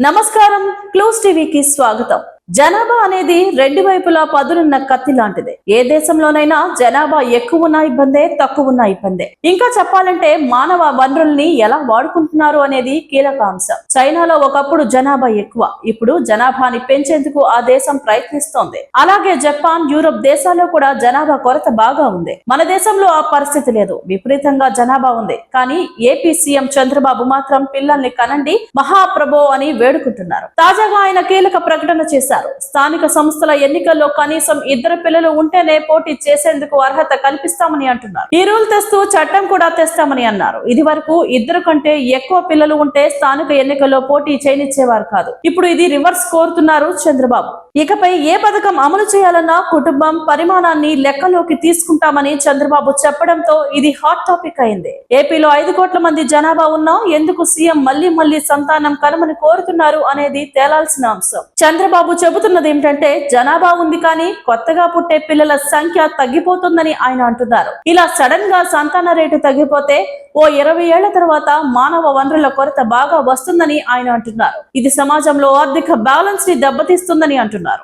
నమస్కారం. క్లూస్ టీవీకి స్వాగతం. జనాభా అనేది రెండు వైపులా పదునున్న కత్తి లాంటిదే. ఏ దేశంలోనైనా జనాభా ఎక్కువ ఉన్న ఇబ్బందే తక్కువ ఉన్న ఇబ్బందే. ఇంకా చెప్పాలంటే మానవ వనరుల్ని ఎలా వాడుకుంటున్నారు అనేది కీలక అంశం. చైనాలో ఒకప్పుడు జనాభా ఎక్కువ. ఇప్పుడు జనాభాని పెంచేందుకు ఆ దేశం ప్రయత్నిస్తోంది. అలాగే జపాన్ యూరప్ దేశాల్లో కూడా జనాభా కొరత బాగా ఉంది. మన దేశంలో ఆ పరిస్థితి లేదు. విపరీతంగా జనాభా ఉంది. కానీ ఏపీ సీఎం చంద్రబాబు మాత్రం పిల్లల్ని కనండి మహాప్రభో అని వేడుకుంటున్నారు. తాజాగా ఆయన కీలక ప్రకటన చేశారు. స్థానిక సంస్థల ఎన్నికల్లో కనీసం ఇద్దరు పిల్లలు ఉంటేనే పోటీ చేసేందుకు అర్హత కల్పిస్తామని అంటున్నారు. ఈ రూల్ తెస్తూ చట్టం కూడా తెస్తామని అన్నారు. ఇది వరకు ఇద్దరు కంటే ఎక్కువ పిల్లలు ఉంటే స్థానిక ఎన్నికల్లో పోటీ చేయనిచ్చేవారు కాదు. ఇప్పుడు ఇది రివర్స్ కోరుతున్నారు చంద్రబాబు. ఇకపై ఏ పథకం అమలు చేయాలన్నా కుటుంబం పరిమాణాన్ని లెక్కలోకి తీసుకుంటామని చంద్రబాబు చెప్పడంతో ఇది హాట్ టాపిక్ అయింది. ఏపీలో ఐదు కోట్ల మంది జనాభా ఉన్నా ఎందుకు సీఎం మళ్ళీ మళ్ళీ సంతానం కనమని కోరుతున్నారు అనేది తేలాల్సిన అంశం. చంద్రబాబు చెబుతున్నది ఏమిటంటే జనాభా ఉంది కానీ కొత్తగా పుట్టే పిల్లల సంఖ్య తగ్గిపోతుందని ఆయన అంటున్నారు. ఇలా సడన్గా సంతాన రేటు తగ్గిపోతే ఓ ఇరవై ఏళ్ళ తర్వాత మానవ వనరుల కొరత బాగా వస్తుందని ఆయన అంటున్నారు. ఇది సమాజంలో ఆర్థిక బ్యాలెన్స్ని దెబ్బతీస్తుందని అంటున్నారు.